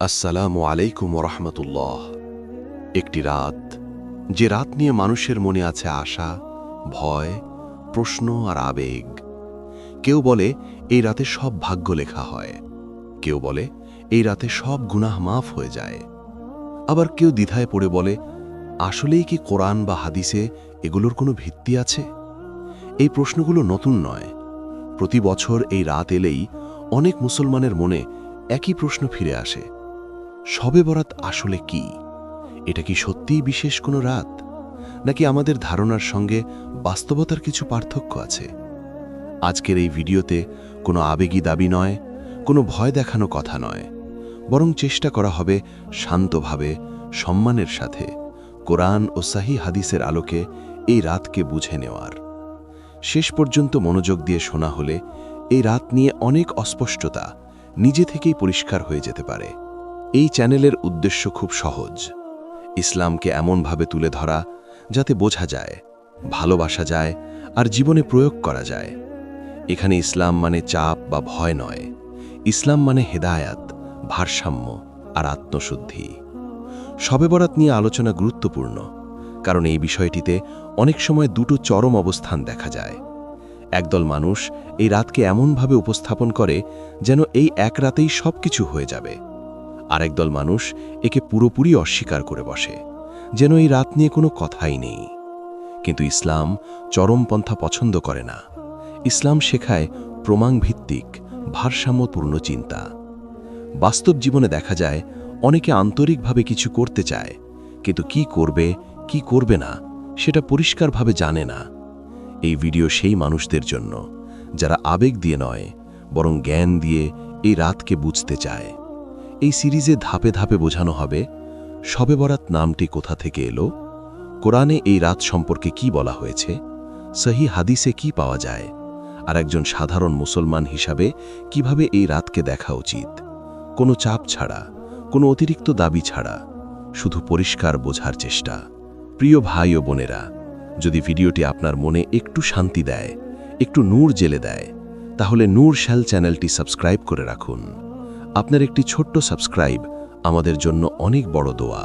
আসসালামু আলাইকুম রহমতুল্লাহ একটি রাত, যে রাত নিয়ে মানুষের মনে আছে আশা, ভয়, প্রশ্ন আর আবেগ। কেউ বলে, এই রাতে সব ভাগ্য লেখা হয়। কেউ বলে, এই রাতে সব গুনাহ মাফ হয়ে যায়। আবার কেউ দ্বিধায় পড়ে বলে, আসলেই কি কোরআন বা হাদিসে এগুলোর কোনো ভিত্তি আছে? এই প্রশ্নগুলো নতুন নয়। প্রতি বছর এই রাত এলেই অনেক মুসলমানের মনে একই প্রশ্ন ফিরে আসে। শবে বরাত আসলে কি? এটা কি সত্যিই বিশেষ কোনো রাত? নাকি আমাদের ধারণার সঙ্গে বাস্তবতার কিছু পার্থক্য আছে? আজকের এই ভিডিওতে কোনো আবেগী দাবি নয়, কোনো ভয় দেখানো কথা নয়, বরং চেষ্টা করা হবে শান্তভাবে, সম্মানের সাথে, কোরআন ও সাহি হাদিসের আলোকে এই রাতকে বুঝে নেওয়ার। শেষ পর্যন্ত মনোযোগ দিয়ে শোনা হলে এই রাত নিয়ে অনেক অস্পষ্টতা নিজে থেকেই পরিষ্কার হয়ে যেতে পারে। এই চ্যানেলের উদ্দেশ্য খুব সহজ। ইসলামকে এমনভাবে তুলে ধরা যাতে বোঝা যায়, ভালোবাসা যায় আর জীবনে প্রয়োগ করা যায়। এখানে ইসলাম মানে চাপ বা ভয় নয়। ইসলাম মানে হেদায়াত, ভারসাম্য আর আত্মশুদ্ধি। শবে বরাত নিয়ে আলোচনা গুরুত্বপূর্ণ, কারণ এই বিষয়টিতে অনেক সময় দুটো চরম অবস্থান দেখা যায়। একদল মানুষ এই রাতকে এমনভাবে উপস্থাপন করে যেন এই এক রাতেই সব কিছু হয়ে যাবে। আরেক দল মানুষ একে পুরোপুরি অস্বীকার করে বসে, যেন এই রাত নিয়ে কোনো কথাই নেই। কিন্তু ইসলাম চরমপন্থা পছন্দ করে না। ইসলাম শেখায় প্রমাণভিত্তিক, ভারসাম্যপূর্ণ চিন্তা। বাস্তব জীবনে দেখা যায়, অনেকে আন্তরিকভাবে কিছু করতে চায়, কিন্তু কি করবে কি করবে না, সেটা পরিষ্কারভাবে জানে না। এই ভিডিও সেই মানুষদের জন্য, যারা আবেগ দিয়ে নয়, বরং জ্ঞান দিয়ে এই রাতকে বুঝতে চায়। এই সিরিজে ধাপে ধাপে বোঝানো হবে শবে বরাত নামটি কোথা থেকে এলো, কোরআনে এই রাত সম্পর্কে কি বলা হয়েছে, সহি হাদিসে কি পাওয়া যায়, আর একজন সাধারণ মুসলমান হিসাবে কীভাবে এই রাতকে দেখা উচিত। কোনো চাপ ছাড়া, কোনো অতিরিক্ত দাবি ছাড়া, শুধু পরিষ্কার বোঝার চেষ্টা। প্রিয় ভাই ও বোনেরা, যদি ভিডিওটি আপনার মনে একটু শান্তি দেয়, একটু নূর জেলে দেয়, তাহলে নূর শ্যাল চ্যানেলটি সাবস্ক্রাইব করে রাখুন। আপনার একটি ছোট্ট সাবস্ক্রাইব আমাদের জন্য অনেক বড় দোয়া।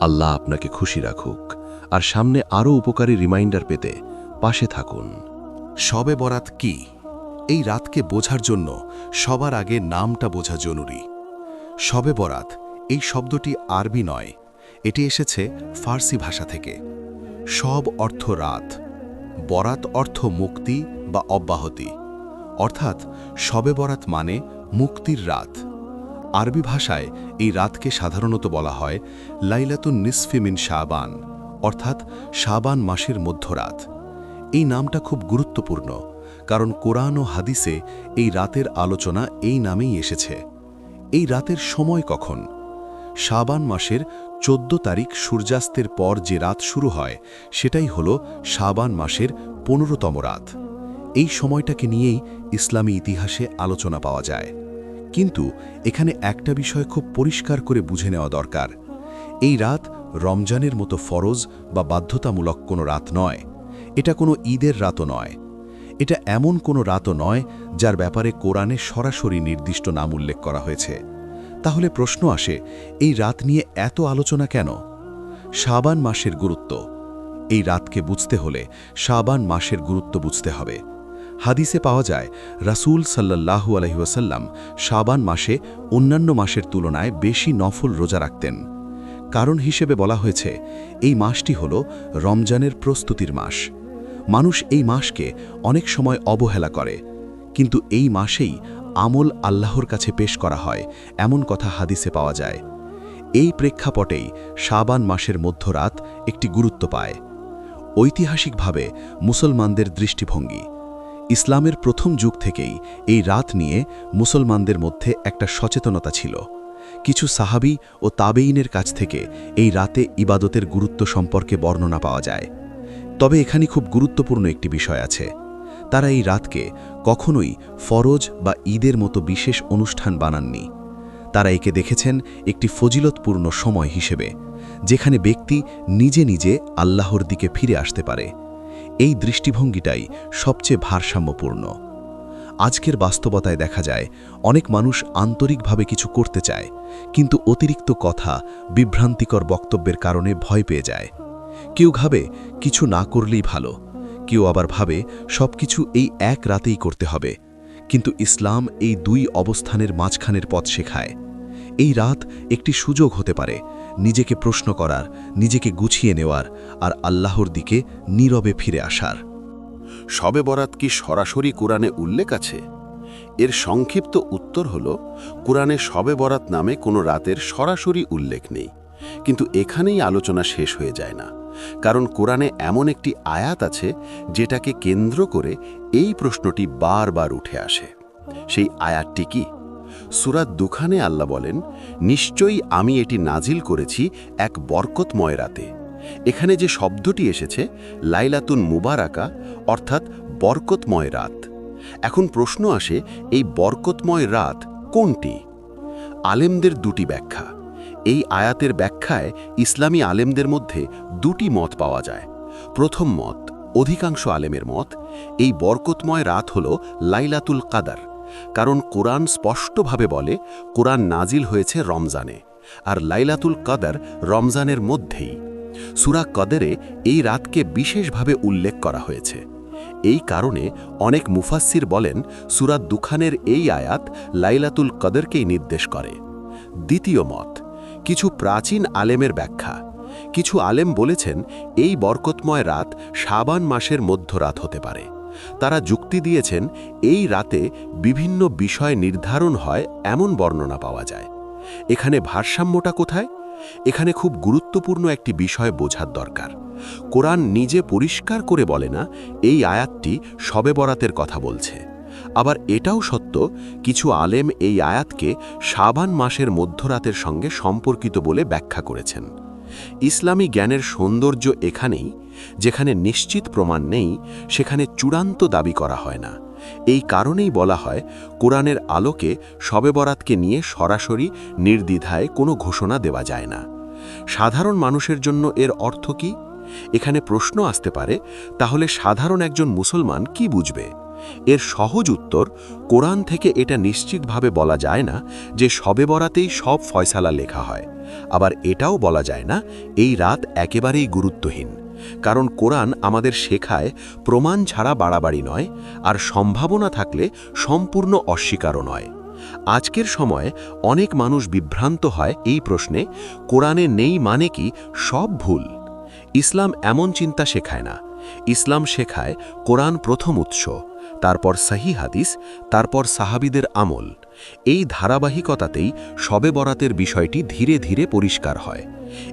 আল্লাহ আপনাকে খুশি রাখুক আর সামনে আরও উপকারী রিমাইন্ডার পেতে পাশে থাকুন। শবে বরাত কি? এই রাতকে বোঝার জন্য সবার আগে নামটা বোঝা জরুরি। শবে বরাত, এই শব্দটি আরবি নয়, এটি এসেছে ফার্সি ভাষা থেকে। সব অর্থ রাত, বরাত অর্থ মুক্তি বা অব্যাহতি। অর্থাৎ শবে বরাত মানে মুক্তির রাত। আরবি ভাষায় এই রাতকে সাধারণত বলা হয় লাইলাতুন নিসফিমিন শাবান, অর্থাৎ শাবান মাসের মধ্যরাত। এই নামটা খুব গুরুত্বপূর্ণ, কারণ কোরআন ও হাদিসে এই রাতের আলোচনা এই নামেই এসেছে। এই রাতের সময় কখন? শাবান মাসের চোদ্দ তারিখ সূর্যাস্তের পর যে রাত শুরু হয়, সেটাই হল শাবান মাসের পনেরোতম রাত। এই সময়টাকে নিয়েই ইসলামী ইতিহাসে আলোচনা পাওয়া যায়। কিন্তু এখানে একটা বিষয় খুব পরিষ্কার করে বুঝে নেওয়া দরকার। এই রাত রমজানের মতো ফরজ বা বাধ্যতামূলক কোনো রাত নয়। এটা কোনো ঈদের রাতও নয়। এটা এমন কোনো রাতও নয় যার ব্যাপারে কোরআনে সরাসরি নির্দিষ্ট নাম উল্লেখ করা হয়েছে। তাহলে প্রশ্ন আসে, এই রাত নিয়ে এত আলোচনা কেন? শাবান মাসের গুরুত্ব। এই রাতকে বুঝতে হলে শাবান মাসের গুরুত্ব বুঝতে হবে। হাদিসে পাওয়া যায়, রাসূল সাল্লাল্লাহু আলহিউসাল্লাম শাবান মাসে অন্যান্য মাসের তুলনায় বেশি নফল রোজা রাখতেন। কারণ হিসেবে বলা হয়েছে, এই মাসটি হল রমজানের প্রস্তুতির মাস। মানুষ এই মাসকে অনেক সময় অবহেলা করে, কিন্তু এই মাসেই আমল আল্লাহর কাছে পেশ করা হয়, এমন কথা হাদিসে পাওয়া যায়। এই প্রেক্ষাপটেই শাবান মাসের মধ্যরাত একটি গুরুত্ব পায়। ঐতিহাসিকভাবে মুসলমানদের দৃষ্টিভঙ্গি ইসলামের প্রথম যুগ থেকেই এই রাত নিয়ে মুসলমানদের মধ্যে একটা সচেতনতা ছিল। কিছু সাহাবি ও তাবেইনের কাছ থেকে এই রাতে ইবাদতের গুরুত্ব সম্পর্কে বর্ণনা পাওয়া যায়। তবে এখানে খুব গুরুত্বপূর্ণ একটি বিষয় আছে। তারা এই রাতকে কখনোই ফরজ বা ঈদের মতো বিশেষ অনুষ্ঠান বানাননি। তারা একে দেখেছেন একটি ফজিলতপূর্ণ সময় হিসেবে, যেখানে ব্যক্তি নিজে নিজে আল্লাহর দিকে ফিরে আসতে পারে। এই দৃষ্টিভঙ্গিটাই সবচেয়ে ভারসাম্যপূর্ণ। আজকের বাস্তবতায় দেখা যায়, অনেক মানুষ আন্তরিকভাবে কিছু করতে চায়, কিন্তু অতিরিক্ত কথা বিভ্রান্তিকর বক্তব্যের কারণে ভয় পেয়ে যায়। কেউ ভাবে কিছু না করলেই ভালো, কেউ আবার ভাবে সবকিছু এই এক রাতেই করতে হবে, কিন্তু ইসলাম এই দুই অবস্থানের মাঝখানের পথ শেখায়। এই রাত একটি সুযোগ হতে পারে নিজেকে প্রশ্ন করার, নিজেকে গুছিয়ে নেওয়ার আর আল্লাহর দিকে নীরবে ফিরে আসার। শবে বরাত কি সরাসরি কোরআনে উল্লেখ আছে? এর সংক্ষিপ্ত উত্তর হল, কোরআনে শবে বরাত নামে কোনো রাতের সরাসরি উল্লেখ নেই। কিন্তু এখানেই আলোচনা শেষ হয়ে যায় না। কারণ কোরআনে এমন একটি আয়াত আছে যেটাকে কেন্দ্র করে এই প্রশ্নটি বারবার উঠে আসে। সেই আয়াতটি কি? সুরাত দুখানে আল্লাহ বলেন, নিশ্চয়ই আমি এটি নাজিল করেছি এক বরকতময় রাতে। এখানে যে শব্দটি এসেছে, লাইলাতুন মুবারাকা, অর্থাৎ বরকতময় রাত। এখন প্রশ্ন আসে, এই বরকতময় রাত কোনটি? আলেমদের দুটি ব্যাখ্যা। এই আয়াতের ব্যাখ্যায় ইসলামী আলেমদের মধ্যে দুটি মত পাওয়া যায়। প্রথম মত, অধিকাংশ আলেমের মত, এই বরকতময় রাত হল লাইলাতুল কাদার। কারণ কোরআন স্পষ্টভাবে বলে কোরআন নাজিল হয়েছে রমজানে, আর লাইলাতুল কদর রমজানের মধ্যেই। সুরা কদরে এই রাতকে বিশেষভাবে উল্লেখ করা হয়েছে। এই কারণে অনেক মুফাসসির বলেন সুরাত দুখানের এই আয়াত লাইলাতুল কদরকেই নির্দেশ করে। দ্বিতীয় মত, কিছু প্রাচীন আলেমের ব্যাখ্যা। কিছু আলেম বলেছেন, এই বরকতময় রাত শাবান মাসের মধ্যরাত হতে পারে। তারা যুক্তি দিয়েছেন, এই রাতে বিভিন্ন বিষয় নির্ধারণ হয়, এমন বর্ণনা পাওয়া যায়। এখানে ভারসাম্যটা কোথায়? এখানে খুব গুরুত্বপূর্ণ একটি বিষয় বোঝার দরকার। কোরআন নিজে পরিষ্কার করে বলে না, এই আয়াতটি শবে বরাতের কথা বলছে। আবার এটাও সত্য, কিছু আলেম এই আয়াতকে সাবান মাসের মধ্যরাতের সঙ্গে সম্পর্কিত বলে ব্যাখ্যা করেছেন। ইসলামী জ্ঞানের সৌন্দর্য এখানেই যেখানে নিশ্চিত প্রমাণ নেই, সেখানে চূড়ান্ত দাবি করা হয় না। এই কারণেই বলা হয়, কোরআনের আলোকে শবে বরাতকে নিয়ে সরাসরি নির্দ্বিধায় কোনো ঘোষণা দেওয়া যায় না। সাধারণ মানুষের জন্য এর অর্থ কি? এখানে প্রশ্ন আসতে পারে, তাহলে সাধারণ একজন মুসলমান কি বুঝবে? এর সহজ উত্তর, কোরআন থেকে এটা নিশ্চিতভাবে বলা যায় না যে শবে বরাতেই সব ফয়সালা লেখা হয়। আবার এটাও বলা যায় না, এই রাত একেবারেই গুরুত্বহীন। কারণ কোরআন আমাদের শেখায় প্রমাণ ছাড়া বাড়াবাড়ি নয়, আর সম্ভাবনা থাকলে সম্পূর্ণ অস্বীকারও নয়। আজকের সময়ে অনেক মানুষ বিভ্রান্ত হয় এই প্রশ্নে, কোরআনে নেই মানে কি সব ভুল? ইসলাম এমন চিন্তা শেখায় না। ইসলাম শেখায় কোরআন প্রথম উৎস, তারপর সাহি হাদিস, তারপর সাহাবিদের আমল। এই ধারাবাহিকতাতেই শবে বরাতের বিষয়টি ধীরে ধীরে পরিষ্কার হয়।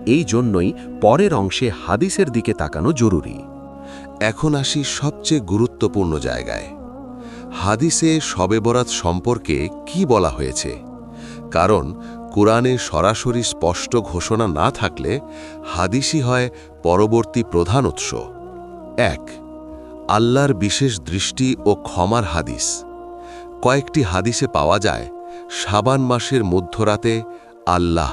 এই জন্যই পরের অংশে হাদিসের দিকে তাকানো জরুরি। এখন আসি সবচেয়ে গুরুত্বপূর্ণ জায়গায়। হাদিসে শবে বরাত সম্পর্কে কি বলা হয়েছে? কারণ কোরআনে সরাসরি স্পষ্ট ঘোষণা না থাকলে হাদিসই হয় পরবর্তী প্রধান উৎস। এক, আল্লাহর বিশেষ দৃষ্টি ও ক্ষমার হাদিস। কয়েকটি হাদিসে পাওয়া যায় সাবান মাসের মধ্যরাতে আল্লাহ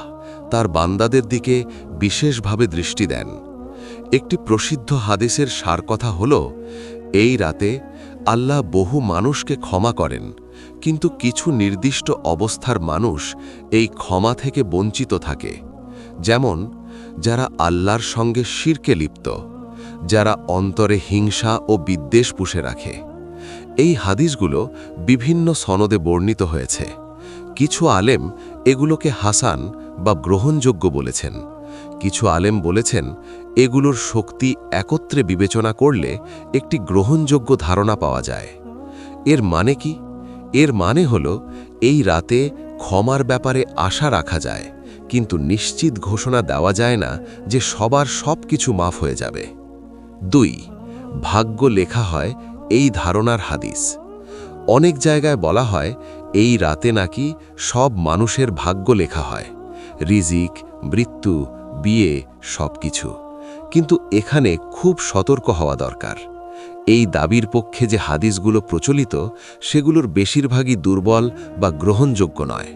তার বান্দাদের দিকে বিশেষভাবে দৃষ্টি দেন। একটি প্রসিদ্ধ হাদিসের সার কথা হল, এই রাতে আল্লাহ বহু মানুষকে ক্ষমা করেন, কিন্তু কিছু নির্দিষ্ট অবস্থার মানুষ এই ক্ষমা থেকে বঞ্চিত থাকে। যেমন, যারা আল্লাহর সঙ্গে শিরকে লিপ্ত, যারা অন্তরে হিংসা ও বিদ্বেষ পুষে রাখে। এই হাদিসগুলো বিভিন্ন সনদে বর্ণিত হয়েছে। কিছু আলেম এগুলোকে হাসান বা গ্রহণযোগ্য বলেছেন। কিছু আলেম বলেছেন, এগুলোর শক্তি একত্রে বিবেচনা করলে একটি গ্রহণযোগ্য ধারণা পাওয়া যায়। এর মানে কি? এর মানে হল, এই রাতে ক্ষমার ব্যাপারে আশা রাখা যায়, কিন্তু নিশ্চিত ঘোষণা দেওয়া যায় না যে সবার সব কিছু মাফ হয়ে যাবে। দুই, ভাগ্য লেখা হয় এই ধারণার হাদিস। অনেক জায়গায় বলা হয়, এই রাতে নাকি সব মানুষের ভাগ্য লেখা হয়। রিজিক, মৃত্যু, বিয়ে সব কিছু কিন্তু এখানে খুব সতর্ক হওয়া দরকার। এই দাবির পক্ষে যে হাদিসগুলো প্রচলিত, সেগুলোর বেশিরভাগই দুর্বল বা গ্রহণযোগ্য নয়।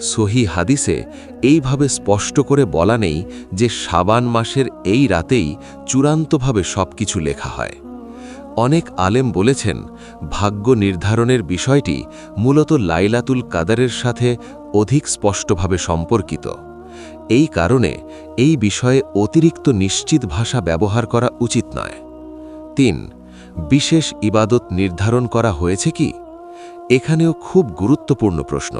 সহি হাদিসে এইভাবে স্পষ্ট করে বলা নেই যে সাবান মাসের এই রাতেই চূড়ান্তভাবে সব কিছু লেখা হয়। অনেক আলেম বলেছেন, ভাগ্য নির্ধারণের বিষয়টি মূলত লাইলাতুল কাদারের সাথে অধিক স্পষ্টভাবে সম্পর্কিত। এই কারণে এই বিষয়ে অতিরিক্ত নিশ্চিত ভাষা ব্যবহার করা উচিত নয়। তিন, বিশেষ ইবাদত নির্ধারণ করা হয়েছে কি? এখানেও খুব গুরুত্বপূর্ণ প্রশ্ন।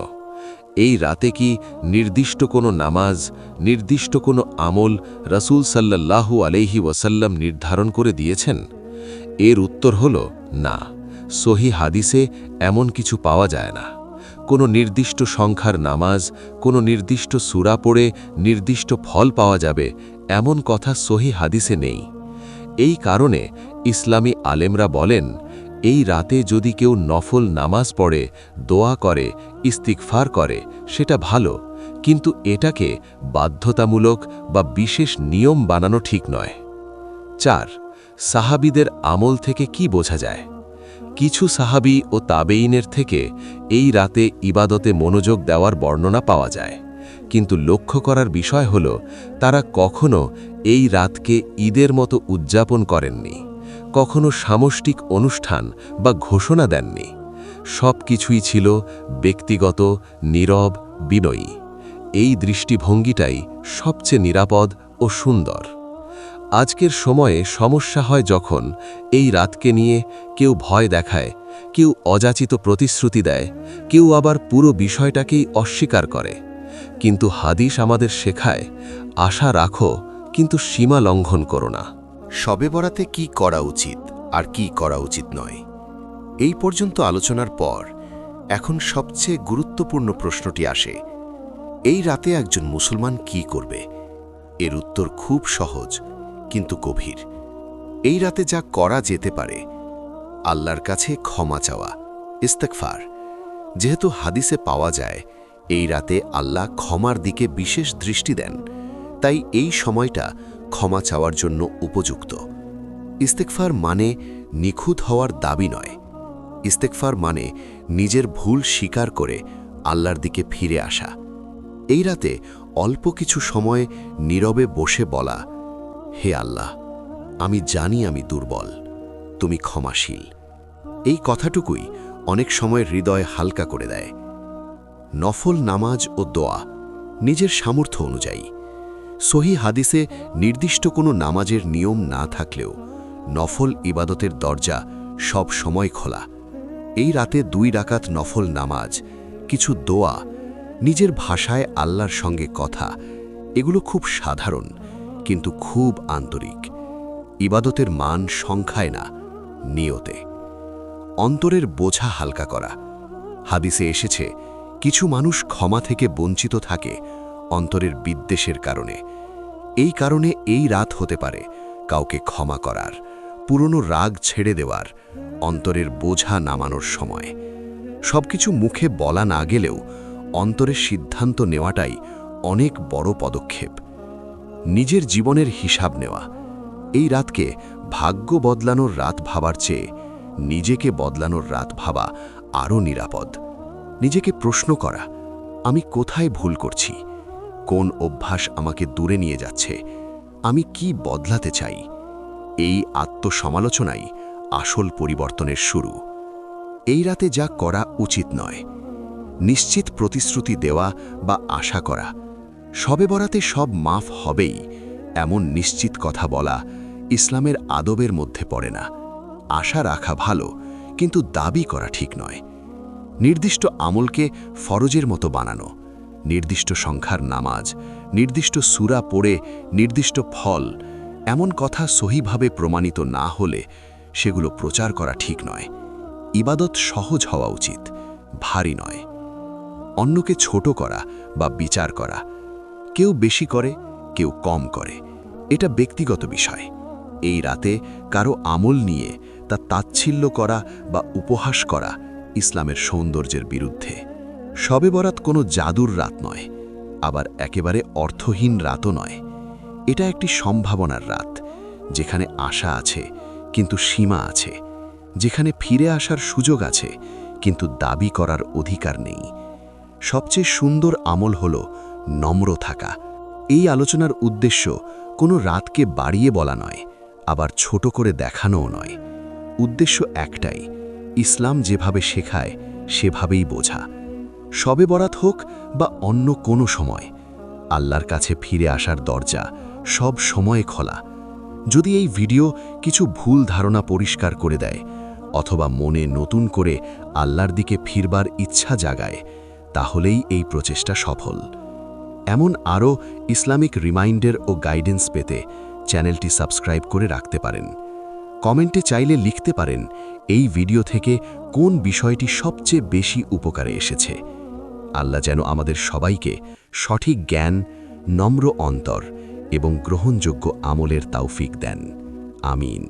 এই রাতে কি নির্দিষ্ট কোনো নামাজ, নির্দিষ্ট কোনো আমল রসুল সাল্লাল্লাহু আলহি ওয়াসাল্লাম নির্ধারণ করে দিয়েছেন? এর উত্তর হল, না, সহি হাদিসে এমন কিছু পাওয়া যায় না। কোনো নির্দিষ্ট সংখ্যার নামাজ, কোনো নির্দিষ্ট সুরা পড়ে নির্দিষ্ট ফল পাওয়া যাবে, এমন কথা সহি হাদিসে নেই। এই কারণে ইসলামী আলেমরা বলেন, এই রাতে যদি কেউ নফল নামাজ পড়ে, দোয়া করে ইস্তিকফার করে, সেটা ভালো, কিন্তু এটাকে বাধ্যতামূলক বা বিশেষ নিয়ম বানানো ঠিক নয়। চার সাহাবিদের আমল থেকে কি বোঝা যায়? কিছু সাহাবি ও তাবেইনের থেকে এই রাতে ইবাদতে মনোযোগ দেওয়ার বর্ণনা পাওয়া যায়। কিন্তু লক্ষ্য করার বিষয় হল, তারা কখনো এই রাতকে ঈদের মতো উদযাপন করেননি, কখনো সামষ্টিক অনুষ্ঠান বা ঘোষণা দেননি। সব কিছুই ছিল ব্যক্তিগত, নীরব, বিনয়ী। এই দৃষ্টিভঙ্গিটাই সবচেয়ে নিরাপদ ও সুন্দর। আজকের সময়ে সমস্যা হয় যখন এই রাতকে নিয়ে কেউ ভয় দেখায়, কেউ অযাচিত প্রতিশ্রুতি দেয়, কেউ আবার পুরো বিষয়টাকেই অস্বীকার করে। কিন্তু হাদিস আমাদের শেখায়, আশা রাখো, কিন্তু সীমা লঙ্ঘন করো না। শবে বরাতে কি করা উচিত আর কি করা উচিত নয়? এই পর্যন্ত আলোচনার পর এখন সবচেয়ে গুরুত্বপূর্ণ প্রশ্নটি আসে, এই রাতে একজন মুসলমান কি করবে? এর উত্তর খুব সহজ। কিন্তু গভীর। এই রাতে যা করা যেতে পারে, আল্লাহর কাছে ক্ষমা চাওয়া ইস্তেকফার যেহেতু হাদিসে পাওয়া যায়, এই রাতে আল্লাহ ক্ষমার দিকে বিশেষ দৃষ্টি দেন, তাই এই সময়টা ক্ষমা চাওয়ার জন্য উপযুক্ত। ইস্তেকফার মানে নিখুঁত হওয়ার দাবি নয়। ইস্তেকফার মানে নিজের ভুল স্বীকার করে আল্লাহর দিকে ফিরে আসা। এই রাতে অল্প কিছু সময় নীরবে বসে বলা হে আল্লাহ, আমি জানি আমি দুর্বল, তুমি ক্ষমাশীল। এই কথাটুকুই অনেক সময় হৃদয় হালকা করে দেয়। নফল নামাজ ও দোয়া নিজের সামর্থ্য অনুযায়ী। সহি হাদিসে নির্দিষ্ট কোনো নামাজের নিয়ম না থাকলেও নফল ইবাদতের দরজা সব সময় খোলা। এই রাতে দুই রাকাত নফল নামাজ, কিছু দোয়া, নিজের ভাষায় আল্লাহর সঙ্গে কথা, এগুলো খুব সাধারণ। কিন্তু খুব আন্তরিক। ইবাদতের মান সংখ্যায় না, নিয়তে। অন্তরের বোঝা হালকা করা। হাদিসে এসেছে, কিছু মানুষ ক্ষমা থেকে বঞ্চিত থাকে অন্তরের বিদ্বেষের কারণে। এই কারণে এই রাত হতে পারে কাউকে ক্ষমা করার, পুরনো রাগ ছেড়ে দেওয়ার, অন্তরের বোঝা নামানোর সময়। সবকিছু মুখে বলা না গেলেও অন্তরের সিদ্ধান্ত নেওয়াটাই অনেক বড় পদক্ষেপ। নিজের জীবনের হিসাব নেওয়া। এই রাতকে ভাগ্য বদলানোর রাত ভাবার চেয়ে নিজেকে বদলানোর রাত ভাবা আরও নিরাপদ। নিজেকে প্রশ্ন করা, আমি কোথায় ভুল করছি? কোন অভ্যাস আমাকে দূরে নিয়ে যাচ্ছে? আমি কি বদলাতে চাই? এই আত্মসমালোচনাই আসল পরিবর্তনের শুরু। এই রাতে যা করা উচিত নয়। নিশ্চিত প্রতিশ্রুতি দেওয়া বা আশা করা সবে বরাতে সব মাফ হবেই, এমন নিশ্চিত কথা বলা ইসলামের আদবের মধ্যে পড়ে না। আশা রাখা ভালো, কিন্তু দাবি করা ঠিক নয়। নির্দিষ্ট আমলকে ফরজের মতো বানানো, নির্দিষ্ট সংখ্যার নামাজ, নির্দিষ্ট সুরা পড়ে নির্দিষ্ট ফল, এমন কথা সহিভাবে প্রমাণিত না হলে সেগুলো প্রচার করা ঠিক নয়। ইবাদত সহজ হওয়া উচিত, ভারী নয়। অন্যকে ছোট করা বা বিচার করা কেউ বেশি করে, কেউ কম করে। এটা ব্যক্তিগত বিষয়। এই রাতে কারও আমল নিয়ে, তা তাচ্ছিল্য করা বা উপহাস করা ইসলামের সৌন্দর্যের বিরুদ্ধে। শবে বরাত কোনো জাদুর রাত নয়, আবার একেবারে অর্থহীন রাতও নয়। এটা একটি সম্ভাবনার রাত, যেখানে আশা আছে, কিন্তু সীমা আছে। যেখানে ফিরে আসার সুযোগ আছে, কিন্তু দাবি করার অধিকার নেই। সবচেয়ে সুন্দর আমল হল নম্র থাকা। এই আলোচনার উদ্দেশ্য কোনো রাতকে বাড়িয়ে বলা নয়, আবার ছোট করে দেখানোও নয়। উদ্দেশ্য একটাই, ইসলাম যেভাবে শেখায়, সেভাবেই বোঝা। সবে বরাত হোক বা অন্য কোনো সময়, আল্লাহর কাছে ফিরে আসার দরজা সব সময়ে খোলা। যদি এই ভিডিও কিছু ভুল ধারণা পরিষ্কার করে দেয়, অথবা মনে নতুন করে আল্লাহর দিকে ফিরবার ইচ্ছা জাগায়, তাহলেই এই প্রচেষ্টা সফল। এমন আরও ইসলামিক রিমাইন্ডার ও গাইডেন্স পেতে চ্যানেলটি সাবস্ক্রাইব করে রাখতে পারেন। কমেন্টে চাইলে লিখতে পারেন এই ভিডিও থেকে কোন বিষয়টি সবচেয়ে বেশি উপকারে এসেছে। আল্লাহ যেন আমাদের সবাইকে সঠিক জ্ঞান, নম্র অন্তর এবং গ্রহণযোগ্য আমলের তাওফিক দেন। আমিন।